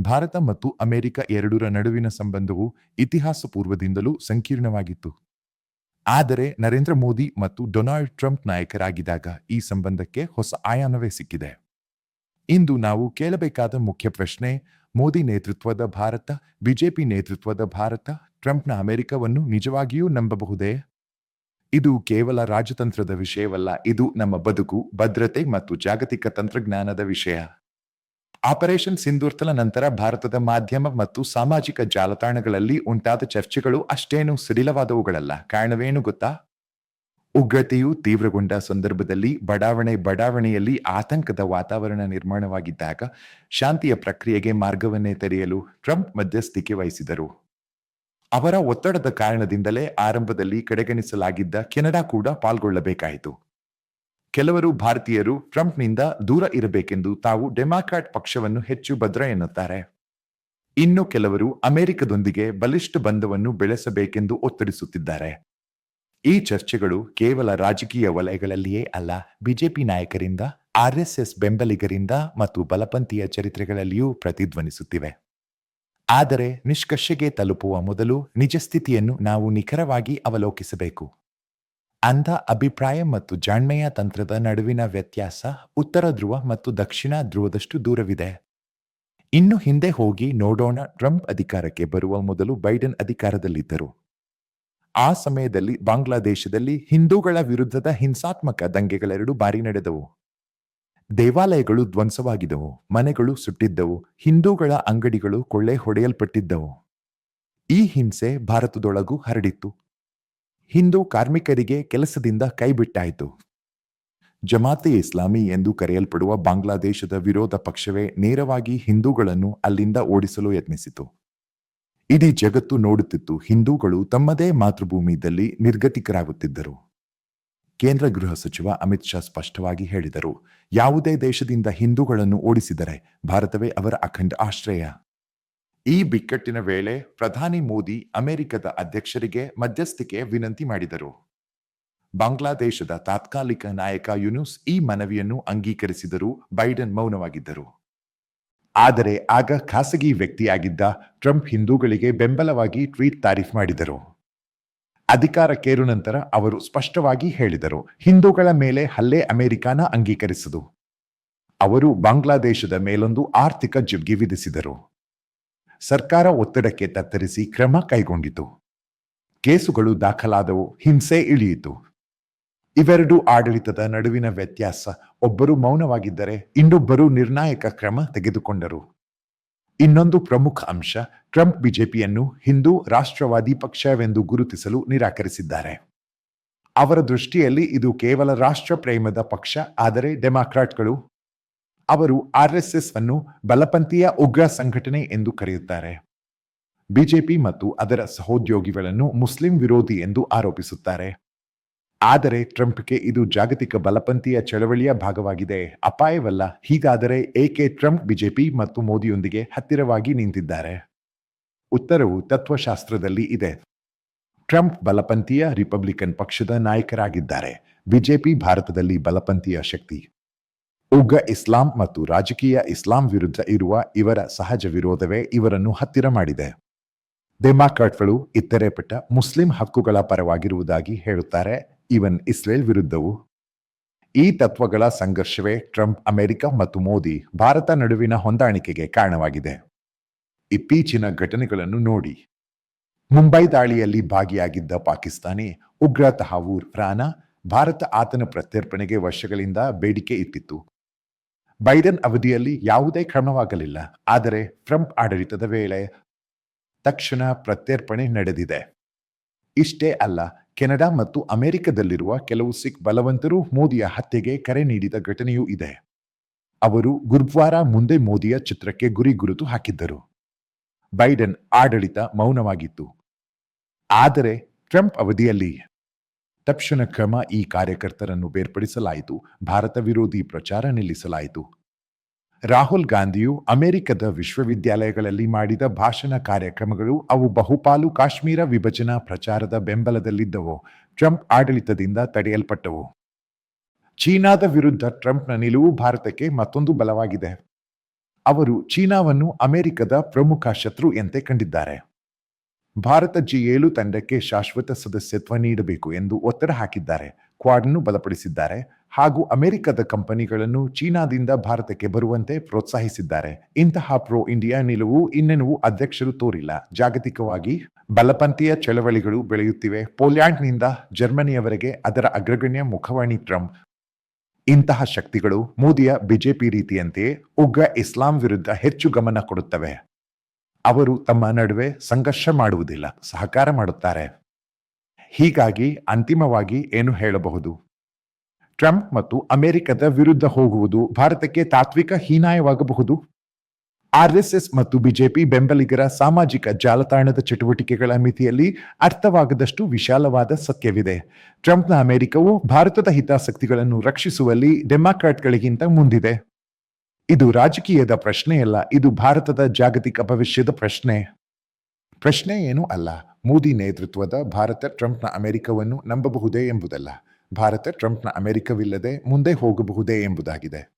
ಭಾರತ ಮತ್ತು ಅಮೆರಿಕ ಎರಡರ ನಡುವಿನ ಸಂಬಂಧವು ಇತಿಹಾಸ ಪೂರ್ವದಿಂದಲೂ ಸಂಕೀರ್ಣವಾಗಿತ್ತು. ಆದರೆ ನರೇಂದ್ರ ಮೋದಿ ಮತ್ತು ಡೊನಾಲ್ಡ್ ಟ್ರಂಪ್ ನಾಯಕರಾಗಿದ್ದಾಗ ಈ ಸಂಬಂಧಕ್ಕೆ ಹೊಸ ಆಯಾಮವೇ ಸಿಕ್ಕಿದೆ. ಇಂದು ನಾವು ಕೇಳಬೇಕಾದ ಮುಖ್ಯ ಪ್ರಶ್ನೆ, ಮೋದಿ ನೇತೃತ್ವದ ಭಾರತ, ಬಿಜೆಪಿ ನೇತೃತ್ವದ ಭಾರತ, ಟ್ರಂಪ್ನ ಅಮೆರಿಕವನ್ನು ನಿಜವಾಗಿಯೂ ನಂಬಬಹುದೇ? ಇದು ಕೇವಲ ರಾಜತಂತ್ರದ ವಿಷಯವಲ್ಲ, ಇದು ನಮ್ಮ ಬದುಕು, ಭದ್ರತೆ ಮತ್ತು ಜಾಗತಿಕ ತಂತ್ರಜ್ಞಾನದ ವಿಷಯ. ಆಪರೇಷನ್ ಸಿಂಧೂರ್ತಲ ನಂತರ ಭಾರತದ ಮಾಧ್ಯಮ ಮತ್ತು ಸಾಮಾಜಿಕ ಜಾಲತಾಣಗಳಲ್ಲಿ ಉಂಟಾದ ಚರ್ಚೆಗಳು ಅಷ್ಟೇನು ಸಡಿಲವಾದವುಗಳಲ್ಲ. ಕಾರಣವೇನು ಗೊತ್ತಾ? ಉಗ್ರತೆಯು ತೀವ್ರಗೊಂಡ ಸಂದರ್ಭದಲ್ಲಿ ಬಡಾವಣೆ ಬಡಾವಣೆಯಲ್ಲಿ ಆತಂಕದ ವಾತಾವರಣ ನಿರ್ಮಾಣವಾಗಿದ್ದಾಗ ಶಾಂತಿಯ ಪ್ರಕ್ರಿಯೆಗೆ ಮಾರ್ಗವನ್ನೇ ತೆರೆಯಲು ಟ್ರಂಪ್ ಮಧ್ಯಸ್ಥಿಕೆ ವಹಿಸಿದರು. ಅವರ ಒತ್ತಡದ ಕಾರಣದಿಂದಲೇ ಆರಂಭದಲ್ಲಿ ಕಡೆಗಣಿಸಲಾಗಿದ್ದ ಕೆನಡಾ ಕೂಡ ಪಾಲ್ಗೊಳ್ಳಬೇಕಾಯಿತು. ಕೆಲವರು ಭಾರತೀಯರು ಟ್ರಂಪ್ನಿಂದ ದೂರ ಇರಬೇಕೆಂದು ತಾವು ಡೆಮಾಕ್ರಾಟ್ ಪಕ್ಷವನ್ನು ಹೆಚ್ಚು ಭದ್ರ ಎನ್ನುತ್ತಾರೆ. ಇನ್ನು ಕೆಲವರು ಅಮೆರಿಕದೊಂದಿಗೆ ಬಲಿಷ್ಠ ಬಂಧವನ್ನು ಬೆಳೆಸಬೇಕೆಂದು ಒತ್ತಡಿಸುತ್ತಿದ್ದಾರೆ ಈ ಚರ್ಚೆಗಳು ಕೇವಲ ರಾಜಕೀಯ ವಲಯಗಳಲ್ಲಿಯೇ ಅಲ್ಲ, ಬಿಜೆಪಿ ನಾಯಕರಿಂದ, ಆರ್ಎಸ್ಎಸ್ ಬೆಂಬಲಿಗರಿಂದ ಮತ್ತು ಬಲಪಂಥೀಯ ಚರಿತ್ರೆಗಳಲ್ಲಿಯೂ ಪ್ರತಿಧ್ವನಿಸುತ್ತಿವೆ. ಆದರೆ ನಿಷ್ಕರ್ಷೆಗೆ ತಲುಪುವ ಮೊದಲು ನಿಜ ಸ್ಥಿತಿಯನ್ನು ನಾವು ನಿಖರವಾಗಿ ಅವಲೋಕಿಸಬೇಕು. ಅಂಧ ಅಭಿಪ್ರಾಯ ಮತ್ತು ಜಾಣ್ಮೆಯ ತಂತ್ರದ ನಡುವಿನ ವ್ಯತ್ಯಾಸ ಉತ್ತರ ಧ್ರುವ ಮತ್ತು ದಕ್ಷಿಣ ಧ್ರುವದಷ್ಟು ದೂರವಿದೆ. ಇನ್ನು ಹಿಂದೆ ಹೋಗಿ ನೋಡೋಣ ಟ್ರಂಪ್ ಅಧಿಕಾರಕ್ಕೆ ಬರುವ ಮೊದಲು ಬೈಡನ್ ಅಧಿಕಾರದಲ್ಲಿದ್ದರು. ಆ ಸಮಯದಲ್ಲಿ ಬಾಂಗ್ಲಾದೇಶದಲ್ಲಿ ಹಿಂದೂಗಳ ವಿರುದ್ಧದ ಹಿಂಸಾತ್ಮಕ ದಂಗೆಗಳೆರಡು ಬಾರಿ ನಡೆದವು. ದೇವಾಲಯಗಳು ಧ್ವಂಸವಾಗಿದ್ದವು, ಮನೆಗಳು ಸುಟ್ಟಿದ್ದವು, ಹಿಂದೂಗಳ ಅಂಗಡಿಗಳು ಕೊಳ್ಳೆ ಹೊಡೆಯಲ್ಪಟ್ಟಿದ್ದವು. ಈ ಹಿಂಸೆ ಭಾರತದೊಳಗೂ ಹರಡಿತ್ತು. ಹಿಂದೂ ಕಾರ್ಮಿಕರಿಗೆ ಕೆಲಸದಿಂದ ಕೈಬಿಟ್ಟಾಯಿತು. ಜಮಾತೆ ಇಸ್ಲಾಮಿ ಎಂದು ಕರೆಯಲ್ಪಡುವ ಬಾಂಗ್ಲಾದೇಶದ ವಿರೋಧ ಪಕ್ಷವೇ ನೇರವಾಗಿ ಹಿಂದೂಗಳನ್ನು ಅಲ್ಲಿಂದ ಓಡಿಸಲು ಯತ್ನಿಸಿತು. ಇಡೀ ಜಗತ್ತು ನೋಡುತ್ತಿತ್ತು ಹಿಂದೂಗಳು ತಮ್ಮದೇ ಮಾತೃಭೂಮಿಯಲ್ಲಿ ನಿರ್ಗತಿಕರಾಗುತ್ತಿದ್ದರು. ಕೇಂದ್ರ ಗೃಹ ಸಚಿವ ಅಮಿತ್ ಶಾ ಸ್ಪಷ್ಟವಾಗಿ ಹೇಳಿದರು, ಯಾವುದೇ ದೇಶದಿಂದ ಹಿಂದೂಗಳನ್ನು ಓಡಿಸಿದರೆ ಭಾರತವೇ ಅವರ ಅಖಂಡ ಆಶ್ರಯ. ಈ ಬಿಕ್ಕಟ್ಟಿನ ವೇಳೆ ಪ್ರಧಾನಿ ಮೋದಿ ಅಮೆರಿಕದ ಅಧ್ಯಕ್ಷರಿಗೆ ಮಧ್ಯಸ್ಥಿಕೆ ವಿನಂತಿ ಮಾಡಿದರು. ಬಾಂಗ್ಲಾದೇಶದ ತಾತ್ಕಾಲಿಕ ನಾಯಕ ಯುನೂಸ್ ಈ ಮನವಿಯನ್ನು ಅಂಗೀಕರಿಸಿದರೂ ಬೈಡನ್ ಮೌನವಾಗಿದ್ದರು. ಆದರೆ ಆಗ ಖಾಸಗಿ ವ್ಯಕ್ತಿಯಾಗಿದ್ದ ಟ್ರಂಪ್ ಹಿಂದೂಗಳಿಗೆ ಬೆಂಬಲವಾಗಿ ಟ್ವೀಟ್ ತಾರೀಫ್ ಮಾಡಿದರು. ಅಧಿಕಾರಕ್ಕೇರು ನಂತರ ಅವರು ಸ್ಪಷ್ಟವಾಗಿ ಹೇಳಿದರು, ಹಿಂದೂಗಳ ಮೇಲೆ ಹಲ್ಲೆ ಅಮೆರಿಕಾನ ಅಂಗೀಕರಿಸದು ಅವರು ಬಾಂಗ್ಲಾದೇಶದ ಮೇಲೊಂದು ಆರ್ಥಿಕ ಜಿಬ್ಗಿ ವಿಧಿಸಿದರು. ಸರ್ಕಾರ ಒತ್ತಡಕ್ಕೆ ತತ್ತರಿಸಿ ಕ್ರಮ ಕೈಗೊಂಡಿತು. ಕೇಸುಗಳು ದಾಖಲಾದವು, ಹಿಂಸೆ ಇಳಿಯಿತು. ಇವೆರಡೂ ಆಡಳಿತದ ನಡುವಿನ ವ್ಯತ್ಯಾಸ. ಒಬ್ಬರು ಮೌನವಾಗಿದ್ದರೆ ಇನ್ನೊಬ್ಬರು ನಿರ್ಣಾಯಕ ಕ್ರಮ ತೆಗೆದುಕೊಂಡರು. ಇನ್ನೊಂದು ಪ್ರಮುಖ ಅಂಶ, ಟ್ರಂಪ್ ಬಿಜೆಪಿಯನ್ನು ಹಿಂದೂ ರಾಷ್ಟ್ರವಾದಿ ಪಕ್ಷವೆಂದು ಗುರುತಿಸಲು ನಿರಾಕರಿಸಿದ್ದಾರೆ. ಅವರ ದೃಷ್ಟಿಯಲ್ಲಿ ಇದು ಕೇವಲ ರಾಷ್ಟ್ರ ಪ್ರೇಮದ ಪಕ್ಷ, ಆದರೆ ಡೆಮಾಕ್ರಾಟ್ಗಳು ಅವರು ಆರ್ಎಸ್ಎಸ್ ಅನ್ನು ಬಲಪಂಥೀಯ ಉಗ್ರ ಸಂಘಟನೆ ಎಂದು ಕರೆಯುತ್ತಾರೆ. ಬಿಜೆಪಿ ಮತ್ತು ಅದರ ಸಹೋದ್ಯೋಗಿಗಳನ್ನು ಮುಸ್ಲಿಂ ವಿರೋಧಿ ಎಂದು ಆರೋಪಿಸುತ್ತಾರೆ. ಆದರೆ ಟ್ರಂಪ್ಗೆ ಇದು ಜಾಗತಿಕ ಬಲಪಂಥೀಯ ಚಳವಳಿಯ ಭಾಗವಾಗಿದೆ. ಅಪಾಯವಲ್ಲ, ಹೀಗಾದರೆ ಏಕೆ ಟ್ರಂಪ್ ಬಿಜೆಪಿ ಮತ್ತು ಮೋದಿಯೊಂದಿಗೆ ಹತ್ತಿರವಾಗಿ ನಿಂತಿದ್ದಾರೆ? ಉತ್ತರವು ತತ್ವಶಾಸ್ತ್ರದಲ್ಲಿ ಇದೆ. ಟ್ರಂಪ್ ಬಲಪಂಥೀಯ ರಿಪಬ್ಲಿಕನ್ ಪಕ್ಷದ ನಾಯಕರಾಗಿದ್ದಾರೆ. ಬಿಜೆಪಿ ಭಾರತದಲ್ಲಿ ಬಲಪಂಥೀಯ ಶಕ್ತಿ. ಉಗ್ರ ಇಸ್ಲಾಂ ಮತ್ತು ರಾಜಕೀಯ ಇಸ್ಲಾಂ ವಿರುದ್ಧ ಇರುವ ಇವರ ಸಹಜ ವಿರೋಧವೇ ಇವರನ್ನು ಹತ್ತಿರ ಮಾಡಿದೆ. ಡೆಮಾಕ್ರಾಟ್ಗಳು ಇತರೆ ಪಟ್ಟ ಮುಸ್ಲಿಂ ಹಕ್ಕುಗಳ ಪರವಾಗಿರುವುದಾಗಿ ಹೇಳುತ್ತಾರೆ ಇವನ್ ಇಸ್ರೇಲ್ ವಿರುದ್ಧವು. ಈ ತತ್ವಗಳ ಸಂಘರ್ಷವೇ ಟ್ರಂಪ್, ಅಮೆರಿಕ ಮತ್ತು ಮೋದಿ ಭಾರತ ನಡುವಿನ ಹೊಂದಾಣಿಕೆಗೆ ಕಾರಣವಾಗಿದೆ. ಇತ್ತೀಚಿನ ಘಟನೆಗಳನ್ನು ನೋಡಿ. ಮುಂಬೈ ದಾಳಿಯಲ್ಲಿ ಭಾಗಿಯಾಗಿದ್ದ ಪಾಕಿಸ್ತಾನಿ ಉಗ್ರ ತಹಾವೂರ್ ರಾನಾ ಭಾರತ ಆತನ ಪ್ರತ್ಯರ್ಪಣೆಗೆ ವರ್ಷಗಳಿಂದ ಬೇಡಿಕೆ ಇಟ್ಟಿತ್ತು. ಬೈಡನ್ ಅವಧಿಯಲ್ಲಿ ಯಾವುದೇ ಕ್ರಮವಾಗಲಿಲ್ಲ. ಆದರೆ ಟ್ರಂಪ್ ಆಡಳಿತದ ವೇಳೆ ತಕ್ಷಣ ಪ್ರತ್ಯರ್ಪಣೆ ನಡೆದಿದೆ. ಇಷ್ಟೇ ಅಲ್ಲ, ಕೆನಡಾ ಮತ್ತು ಅಮೆರಿಕದಲ್ಲಿರುವ ಕೆಲವು ಸಿಖ್ ಬಲವಂತರು ಮೋದಿಯ ಹತ್ಯೆಗೆ ಕರೆ ನೀಡಿದ ಘಟನೆಯೂ ಇದೆ. ಅವರು ಗುರುವಾರ ಮುಂದೆ ಮೋದಿಯ ಚಿತ್ರಕ್ಕೆ ಗುರಿ ಗುರುತು ಹಾಕಿದ್ದರು. ಬೈಡನ್ ಆಡಳಿತ ಮೌನವಾಗಿತ್ತು. ಆದರೆ ಟ್ರಂಪ್ ಅವಧಿಯಲ್ಲಿ ತಕ್ಷಣ ಕ್ರಮ ಈ ಕಾರ್ಯಕರ್ತರನ್ನು ಬೇರ್ಪಡಿಸಲಾಯಿತು. ಭಾರತ ವಿರೋಧಿ ಪ್ರಚಾರ ನಿಲ್ಲಿಸಲಾಯಿತು. ರಾಹುಲ್ ಗಾಂಧಿಯು ಅಮೆರಿಕದ ವಿಶ್ವವಿದ್ಯಾಲಯಗಳಲ್ಲಿ ಮಾಡಿದ ಭಾಷಣ ಕಾರ್ಯಕ್ರಮಗಳು ಅವು ಬಹುಪಾಲು ಕಾಶ್ಮೀರ ವಿಭಜನಾ ಪ್ರಚಾರದ ಬೆಂಬಲದಲ್ಲಿದ್ದವು. ಟ್ರಂಪ್ ಆಡಳಿತದಿಂದ ತಡೆಯಲ್ಪಟ್ಟವು. ಚೀನಾದ ವಿರುದ್ಧ ಟ್ರಂಪ್ನ ನಿಲುವು ಭಾರತಕ್ಕೆ ಮತ್ತೊಂದು ಬಲವಾಗಿದೆ. ಅವರು ಚೀನಾವನ್ನು ಅಮೆರಿಕದ ಪ್ರಮುಖ ಶತ್ರು ಎಂತೆ ಕಂಡಿದ್ದಾರೆ. ಭಾರತ ಜಿ ಏಳು ತಂಡಕ್ಕೆ ಶಾಶ್ವತ ಸದಸ್ಯತ್ವ ನೀಡಬೇಕು ಎಂದು ಒತ್ತಡ ಹಾಕಿದ್ದಾರೆ. ಕ್ವಾಡ್ನ್ನು ಬಲಪಡಿಸಿದ್ದಾರೆ. ಹಾಗೂ ಅಮೆರಿಕದ ಕಂಪನಿಗಳನ್ನು ಚೀನಾದಿಂದ ಭಾರತಕ್ಕೆ ಬರುವಂತೆ ಪ್ರೋತ್ಸಾಹಿಸಿದ್ದಾರೆ. ಇಂತಹ ಪ್ರೋ ಇಂಡಿಯಾ ನಿಲುವು ಇನ್ನೆನೂ ಅಧ್ಯಕ್ಷರು ತೋರಿಲ್ಲ. ಜಾಗತಿಕವಾಗಿ ಬಲಪಂಥೀಯ ಚಳವಳಿಗಳು ಬೆಳೆಯುತ್ತಿವೆ. ಪೋಲ್ಯಾಂಡ್ನಿಂದ ಜರ್ಮನಿಯವರೆಗೆ ಅದರ ಅಗ್ರಗಣ್ಯ ಮುಖವಾಣಿ ಟ್ರಂಪ್. ಇಂತಹ ಶಕ್ತಿಗಳು ಮೋದಿಯ ಬಿಜೆಪಿ ರೀತಿಯಂತೆಯೇ ಉಗ್ರ ಇಸ್ಲಾಂ ವಿರುದ್ಧ ಹೆಚ್ಚು ಗಮನ ಕೊಡುತ್ತವೆ. ಅವರು ತಮ್ಮ ನಡುವೆ ಸಂಘರ್ಷ ಮಾಡುವುದಿಲ್ಲ, ಸಹಕಾರ ಮಾಡುತ್ತಾರೆ. ಹೀಗಾಗಿ ಅಂತಿಮವಾಗಿ ಏನು ಹೇಳಬಹುದು? ಟ್ರಂಪ್ ಮತ್ತು ಅಮೆರಿಕದ ವಿರುದ್ಧ ಹೋಗುವುದು ಭಾರತಕ್ಕೆ ತಾತ್ವಿಕ ಹೀನಾಯವಾಗಬಹುದು? ಆರ್ಎಸ್ಎಸ್ ಮತ್ತು ಬಿಜೆಪಿ ಬೆಂಬಲಿಗರ ಸಾಮಾಜಿಕ ಜಾಲತಾಣದ ಚಟುವಟಿಕೆಗಳ ಮಿತಿಯಲ್ಲಿ ಅರ್ಥವಾಗದಷ್ಟು ವಿಶಾಲವಾದ ಸತ್ಯವಿದೆ. ಟ್ರಂಪ್ನ ಅಮೆರಿಕವು ಭಾರತದ ಹಿತಾಸಕ್ತಿಗಳನ್ನು ರಕ್ಷಿಸುವಲ್ಲಿ ಡೆಮಾಕ್ರಾಟ್ಗಳಿಗಿಂತ ಮುಂದಿದೆ. ಇದು ರಾಜಕೀಯದ ಪ್ರಶ್ನೆಯಲ್ಲ ಇದು ಭಾರತದ ಜಾಗತಿಕ ಭವಿಷ್ಯದ ಪ್ರಶ್ನೆ. ಪ್ರಶ್ನೆ ಏನೂ ಅಲ್ಲ. ಮೋದಿ ನೇತೃತ್ವದ ಭಾರತ ಟ್ರಂಪ್ನ ಅಮೆರಿಕವನ್ನು ನಂಬಬಹುದೇ ಎಂಬುದಲ್ಲ. ಭಾರತ ಟ್ರಂಪ್ನ ಅಮೆರಿಕವಿಲ್ಲದೆ ಮುಂದೆ ಹೋಗಬಹುದೇ ಎಂಬುದಾಗಿದೆ.